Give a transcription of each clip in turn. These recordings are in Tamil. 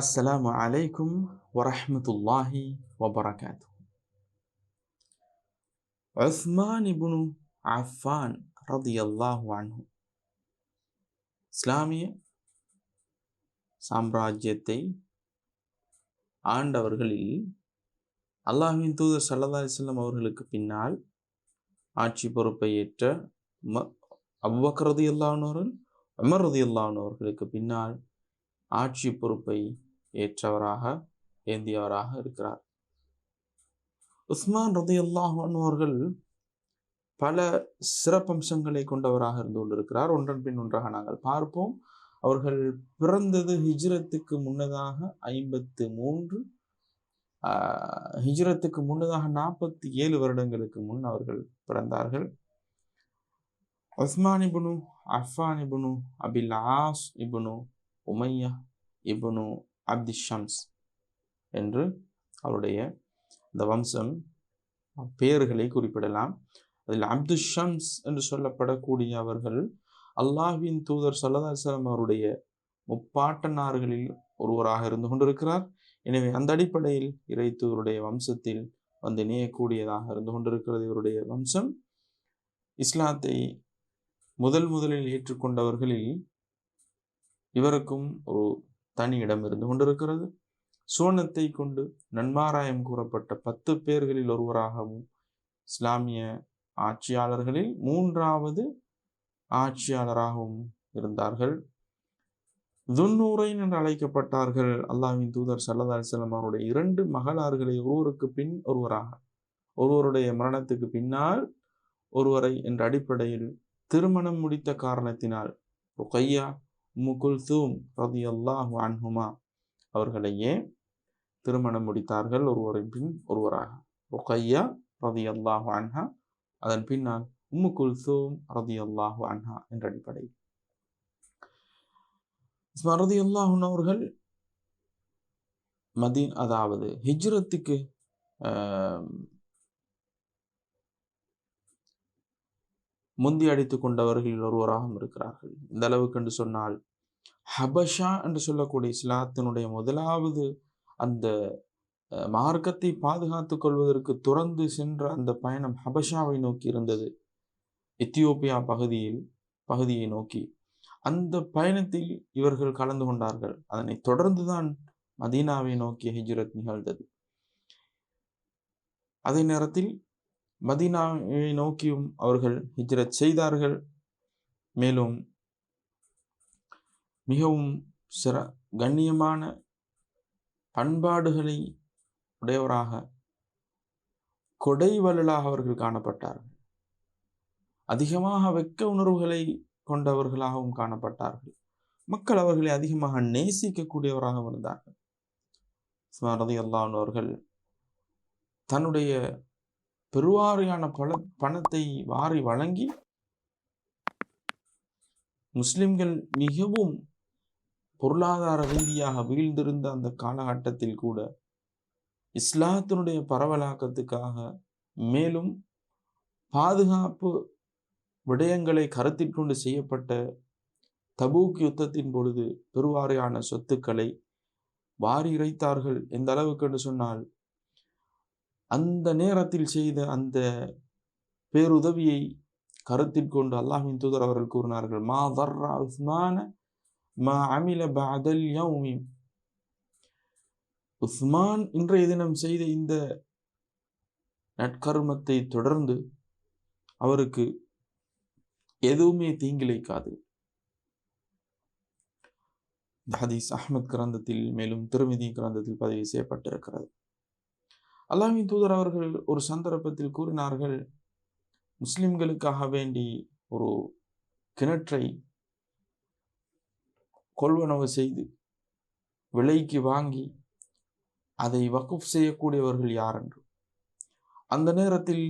அஸ்ஸலாமு அலைக்கும் வரஹமத்துல்லாஹி வபரகாத்து உஸ்மான் இபுனு அஃபான் ரதி அல்லாஹு இஸ்லாமிய சாம்ராஜ்யத்தை ஆண்டவர்களில் அல்லாஹின் தூதர் சல்லா அலிஸ்லாம் அவர்களுக்கு பின்னால் ஆட்சி பொறுப்பை ஏற்ற அவ்வக்கரதி அல்லானோர்கள் அமர்ரதி அல்லானோர்களுக்கு பின்னால் ஆட்சி பொறுப்பை ஏற்றவராக ஏந்தியவராக இருக்கிறார். உஸ்மான் ரதி அவர்கள் பல சிறப்பம்சங்களை கொண்டவராக இருந்து கொண்டிருக்கிறார். ஒன்றன் பின் ஒன்றாக நாங்கள் பார்ப்போம். அவர்கள் பிறந்தது ஹிஜ்ரத்துக்கு முன்னதாக ஐம்பத்து மூன்று ஹிஜ்ரத்துக்கு முன்னதாக நாற்பத்தி ஏழு வருடங்களுக்கு முன் அவர்கள் பிறந்தார்கள். உஸ்மான் இபுனு அஃபான் இபுனு அபில் ஆஸ் இபுனு உமையா இபுனு அப்தி ஷம்ஸ் என்று அவருடைய இந்த வம்சம் பெயர்களை குறிப்பிடலாம். அதில் அப்து ஷம்ஸ் என்று சொல்லப்படக்கூடிய அவர்கள் அல்லாஹின் தூதர் சல்லதாசலம் அவருடைய முப்பாட்டனார்களில் ஒருவராக இருந்து கொண்டிருக்கிறார். எனவே அந்த அடிப்படையில் இறை தூதருடைய வம்சத்தில் வந்து இணையக்கூடியதாக இருந்து கொண்டிருக்கிறது இவருடைய வம்சம். இஸ்லாத்தை முதல் முதலில் ஏற்றுக்கொண்டவர்களில் இவருக்கும் ஒரு தனி இடம் இருந்து கொண்டிருக்கிறது. சோனத்தை கொண்டு நன்மாராயம் கூறப்பட்ட பத்து பேர்களில் ஒருவராகவும் இஸ்லாமிய ஆட்சியாளர்களில் மூன்றாவது ஆட்சியாளராகவும் இருந்தார்கள். துன்னூரைன் என்று அழைக்கப்பட்டார்கள். அல்லாவின் தூதர் சல்லதா அலிஸ்லாம் அவருடைய இரண்டு மகளார்களை ஒருவருக்கு பின் ஒருவராக ஒருவருடைய மரணத்துக்கு பின்னால் ஒருவரை என்ற அடிப்படையில் திருமணம் முடித்த காரணத்தினால் ருக்கையா முகுல்தூம் ரதி அல்லாஹு அன்ஹுமா அவர்களையே திருமணம் முடித்தார்கள் ஒருவரின் பின் ஒருவராக. ருக்கையா ரதி அல்லாஹு அன்ஹா அதன் பின்னால் உம்மு குல்சூம் ரதி அல்லாஹு அன்ஹா என்ற அடிப்படை. ஸ்மரதி அல்லாஹன் அவர்கள் மதீன் அதாவது ஹிஜ்ரத்துக்கு முந்தி அடித்து கொண்டவர்களில் ஒருவராகவும் இருக்கிறார்கள். இந்த அளவுக்கு என்று சொன்னால் ஹபஷா என்று சொல்லக்கூடிய இஸ்லாத்தினுடைய முதலாவது அந்த மார்க்கத்தை பாதுகாத்து கொள்வதற்கு துறந்து சென்ற அந்த பயணம் ஹபஷாவை நோக்கி இருந்தது. எத்தியோப்பியா பகுதியில் பகுதியை நோக்கி. அந்த பயணத்தில் இவர்கள் கலந்து கொண்டார்கள். அதனை தொடர்ந்துதான் மதீனாவை நோக்கிய ஹிஜ்ரத் நிகழ்ந்தது. அதே நேரத்தில் மதீனாவை நோக்கியும் அவர்கள் ஹிஜ்ரத் செய்தார்கள். மேலும் மிகவும் சிற கண்ணியமான பண்பாடுகளை உடையவராக கொடை வள்ளலாக அவர்கள் காணப்பட்டார்கள். அதிகமாக வெக்க உணர்வுகளை கொண்டவர்களாகவும் காணப்பட்டார்கள். மக்கள் அவர்களை அதிகமாக நேசிக்கக்கூடியவராகவும் இருந்தார்கள். ஸ்மரதி அல்லான் அவர்கள் தன்னுடைய பெருவாரியான பல பணத்தை வாரி வழங்கி முஸ்லிம்கள் மிகவும் பொருளாதார ரீதியாக வீழ்ந்திருந்த அந்த காலகட்டத்தில் கூட இஸ்லாத்தினுடைய பரவலாக்கத்துக்காக மேலும் பாதுகாப்பு விடயங்களை கருத்தில் கொண்டு செய்யப்பட்ட தபூக் யுத்தத்தின் பொழுது பெருவாரியான சொத்துக்களை வாரி இறைத்தார்கள் எந்த அளவுக்கு என்று சொன்னால் அந்த நேரத்தில் செய்த அந்த பேருதவியை கருத்தில் கொண்டு அல்லாஹின் தூதர் அவர்கள் கூறினார்கள் மா வர்ரா உஸ்மான மா அமில பாதல் யௌமி. உஸ்மான் இன்றைய தினம் செய்த இந்த நற்கர்மத்தை தொடர்ந்து அவருக்கு எதுவுமே தீங்கிழைக்காது. ஹதீஸ் அஹமத் கிரந்தத்தில் மேலும் திருமதி கிரந்தத்தில் பதிவு செய்யப்பட்டிருக்கிறது. அல்லாஹின் தூதர் அவர்கள் ஒரு சந்தர்ப்பத்தில் கூறினார்கள் முஸ்லிம்களுக்காக வேண்டி ஒரு கிணற்றை கொள்வனவு செய்து விலைக்கு வாங்கி அதை வகுப் செய்யக்கூடியவர்கள் யார் என்று அந்த நேரத்தில்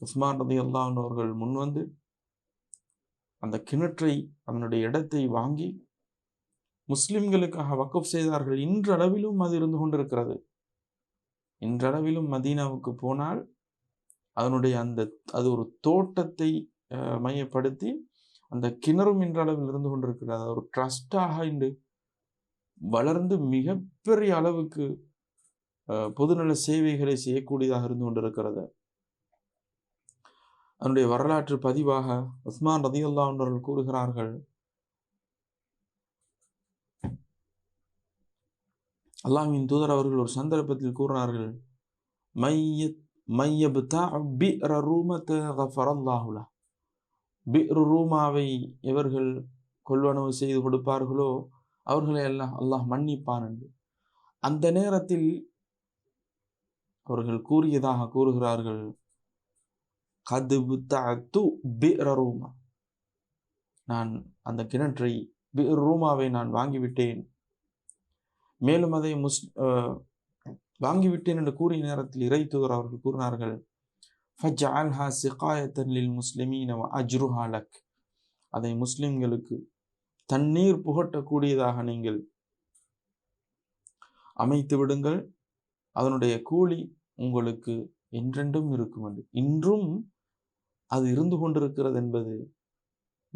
உஸ்மான் ரதி அல்லான் அவர்கள் முன்வந்து அந்த கிணற்றை அதனுடைய இடத்தை வாங்கி முஸ்லிம்களுக்காக வக்கப் செய்தார்கள். இன்றளவிலும் அது இருந்து கொண்டிருக்கிறது. இன்றளவிலும் மதீனாவுக்கு போனால் அதனுடைய அந்த அது ஒரு தோட்டத்தை மையப்படுத்தி அந்த கிணறும் என்ற அளவில் இருந்து கொண்டிருக்கிறது. ஒரு ட்ரஸ்டாக இன்று வளர்ந்து மிகப்பெரிய அளவுக்கு பொதுநல சேவைகளை செய்யக்கூடியதாக இருந்து கொண்டிருக்கிறது. அதனுடைய வரலாற்று பதிவாக உஸ்மான் ரதியுல்லா அவர்கள் கூறுகிறார்கள் அல்லாஹ்வின் தூதர் அவர்கள் ஒரு சந்தர்ப்பத்தில் கூறினார்கள் மையத் மையபுதா பி ரூமத் கஃபரல்லாஹுலா பி'r ரூமாவை எவர்கள் கொள்வனவு செய்து கொடுப்பார்களோ அவர்களை எல்லாம் அல்லாஹ் மன்னிப்பான் என்று. அந்த நேரத்தில் அவர்கள் கூறியதாக கூறுகிறார்கள் கதுபுத்து பி'r ரூமா. நான் அந்த கிணற்றை ரூமாவை நான் வாங்கிவிட்டேன். மேலும் அதை முஸ் வாங்கிவிட்டேன் என்று கூறிய நேரத்தில் இறை தூதர் அவர்கள் கூறினார்கள் ஃபஜ்அல்ஹா சிகாயத்தன் லில் முஸ்லிமீன அஜ்ருஹா லக் அதை முஸ்லிம்களுக்கு தண்ணீர் புகட்டக்கூடியதாக நீங்கள் அமைத்து விடுங்கள். அதனுடைய கூலி உங்களுக்கு என்றென்றும் இருக்கும் என்று. இன்றும் அது இருந்து கொண்டிருக்கிறது என்பது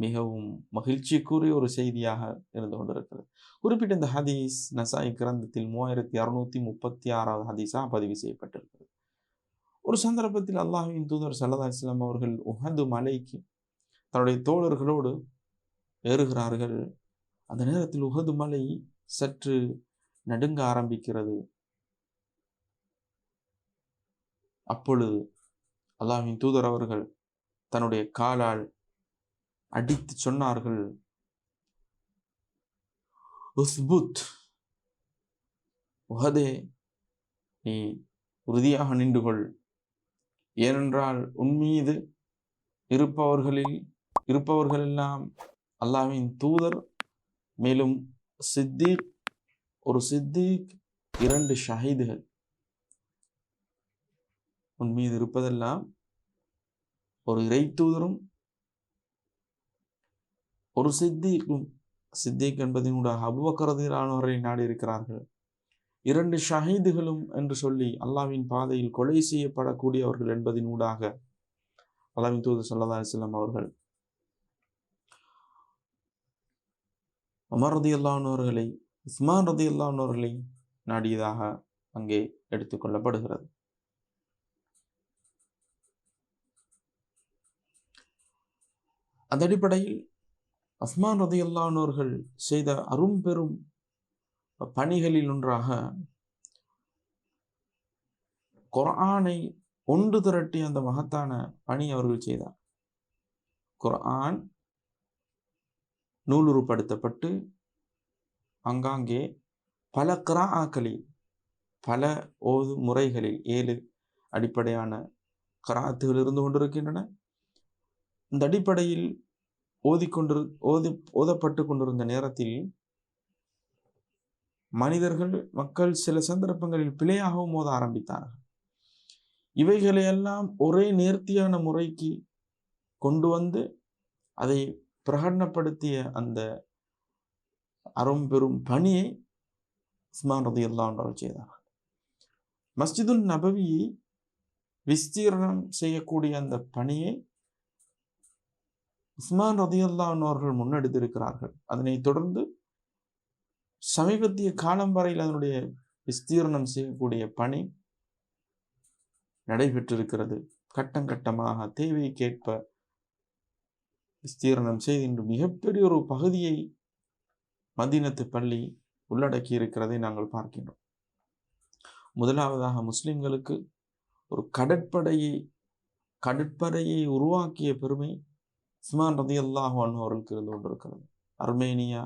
மிகவும் மகிழ்ச்சிக்குரிய ஒரு செய்தியாக இருந்து கொண்டிருக்கிறது. குறிப்பிட்ட இந்த ஹதீஸ் நசாய் கிரந்தத்தில் மூவாயிரத்தி அறுநூத்தி முப்பத்தி ஆறாவது ஹதீஸாக பதிவு செய்யப்பட்டிருக்கு. ஒரு சந்தர்ப்பத்தில் அல்லாஹ்வின் தூதர் சல்லதா இஸ்லாம் அவர்கள் உஹது மலைக்கு தன்னுடைய தோழர்களோடு ஏறுகிறார்கள். அந்த நேரத்தில் உஹது மலை சற்று நடுங்க ஆரம்பிக்கிறது. அப்பொழுது அல்லாஹ்வின் தூதர் அவர்கள் தன்னுடைய காலால் அடித்து சொன்னார்கள் உஸ்புத் உஹதே நீ உறுதியாக நின்று கொள். ஏனென்றால் உன்மீது இருப்பவர்களில் இருப்பவர்களெல்லாம் அல்லாவின் தூதர் மேலும் சித்திக் ஒரு சித்திக் இரண்டு ஷஹீதுகள். உன் மீது இருப்பதெல்லாம் ஒரு இறை தூதரும் ஒரு சித்திக்கும் சித்திக் என்பதனூடாக அபுபக்கரதிலானவரை நாடி இருக்கிறார்கள் இரண்டு ஷஹீதுகளும் என்று சொல்லி அல்லாவின் பாதையில் கொலை செய்யப்படக்கூடியவர்கள் என்பதனூடாக அல்லாவின் தூது சல்லா அலிஸ்லாம் அவர்கள் உமர் ரதி அல்லானவர்களை உஸ்மான் ரதி அல்லானவர்களை நாடியதாக அங்கே எடுத்துக்கொள்ளப்படுகிறது அதடிப்படையில் அஸ்மான் ரதி அல்லானவர்கள் செய்த அரும்பெரும் பணிகளில் ஒன்றாக குரானை ஒன்று திரட்டி அந்த மகத்தான பணி அவர்கள் செய்தார். குர்ஆன் நூலுருப்படுத்தப்பட்டு அங்காங்கே பல கிராக்களில் பல ஓது முறைகளில் ஏழு அடிப்படையான கராத்துகள் இருந்து கொண்டிருக்கின்றன. இந்த அடிப்படையில் ஓதிக்கொண்டிரு ஓதி ஓதப்பட்டு கொண்டிருந்த நேரத்தில் மனிதர்கள் மக்கள் சில சந்தர்ப்பங்களில் பிழையாகவும் மோத ஆரம்பித்தார்கள். இவைகளையெல்லாம் ஒரே நேர்த்தியான முறைக்கு கொண்டு வந்து அதை பிரகடனப்படுத்திய அந்த அரும்பெரும் பணியை உஸ்மான் ரதி அல்லாஹ் செய்தார்கள். மஸ்ஜிதுல் நபவியை விஸ்தீர்ணம் செய்யக்கூடிய அந்த பணியை உஸ்மான் ரதி அவர்கள் முன்னெடுத்திருக்கிறார்கள். அதனைத் தொடர்ந்து சமீபத்திய காலம் வரையில் அதனுடைய விஸ்தீர்ணம் செய்யக்கூடிய பணி நடைபெற்றிருக்கிறது. கட்டம் கட்டமாக தேவைக்கேற்ப விஸ்தீரணம் செய்து இன்று மிகப்பெரிய ஒரு பகுதியை மதீனத்து பள்ளி உள்ளடக்கி இருக்கிறதை நாங்கள் பார்க்கின்றோம். முதலாவதாக முஸ்லிம்களுக்கு ஒரு கடற்படையை கடற்படையை உருவாக்கிய பெருமை உஸ்மான் ரதி அல்லாஹ் அவர்களுக்கு இருந்து கொண்டிருக்கிறது அர்மேனியா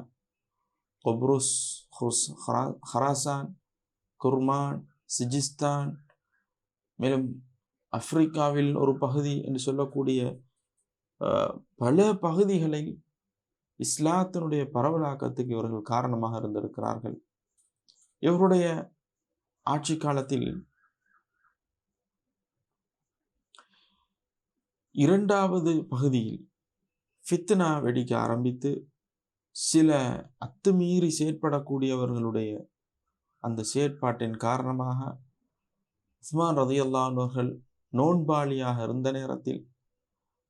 கொப்ருஸ் ஹுஸ் ஹரா- ஹராசான் குர்மான் சிஜிஸ்தான் மேலும் ஆப்பிரிக்காவில் ஒரு பகுதி என்று சொல்லக்கூடிய பல பகுதிகளை இஸ்லாத்தினுடைய பரவலாக்கத்துக்கு இவர்கள் காரணமாக இருந்திருக்கிறார்கள். இவருடைய ஆட்சி காலத்தில் இரண்டாவது பகுதியில் ஃபித்னா வெடிக்க ஆரம்பித்து சில அத்துமீறி செயற்படக்கூடியவர்களுடைய அந்த செயற்பாட்டின் காரணமாக உஸ்மான் ரதியல்லானவர்கள் நோன்பாளியாக இருந்த நேரத்தில்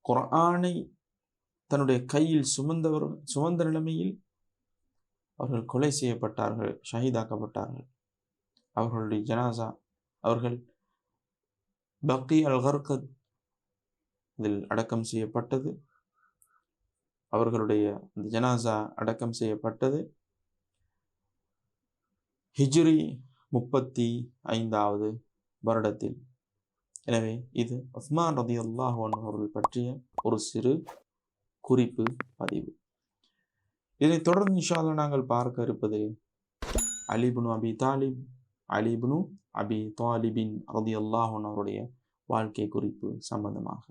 குரானை தன்னுடைய கையில் சுமந்தவர் சுமந்த நிலைமையில் அவர்கள் கொலை செய்யப்பட்டார்கள் ஷஹீதாக்கப்பட்டார்கள். அவர்களுடைய ஜனாசா அவர்கள் பக்தி அல் கர்கத் இதில் அடக்கம் செய்யப்பட்டது. அவர்களுடைய அந்த ஜனாசா அடக்கம் செய்யப்பட்டது. ஹிஜ்ரி முப்பத்தி ஐந்தாவது வருடத்தில். எனவே இது உஸ்மான் ரதி அல்லாஹ் அவர்கள் பற்றிய ஒரு சிறு குறிப்பு பதிவு. இதை தொடர்ந்து இன்ஷால்லா நாங்கள் பார்க்க இருப்பது அலிபுனு அபி தாலிப் அலிபுனு அபி தாலிபின் ரதி அல்லாஹன் அவருடைய வாழ்க்கை குறிப்பு சம்பந்தமாக.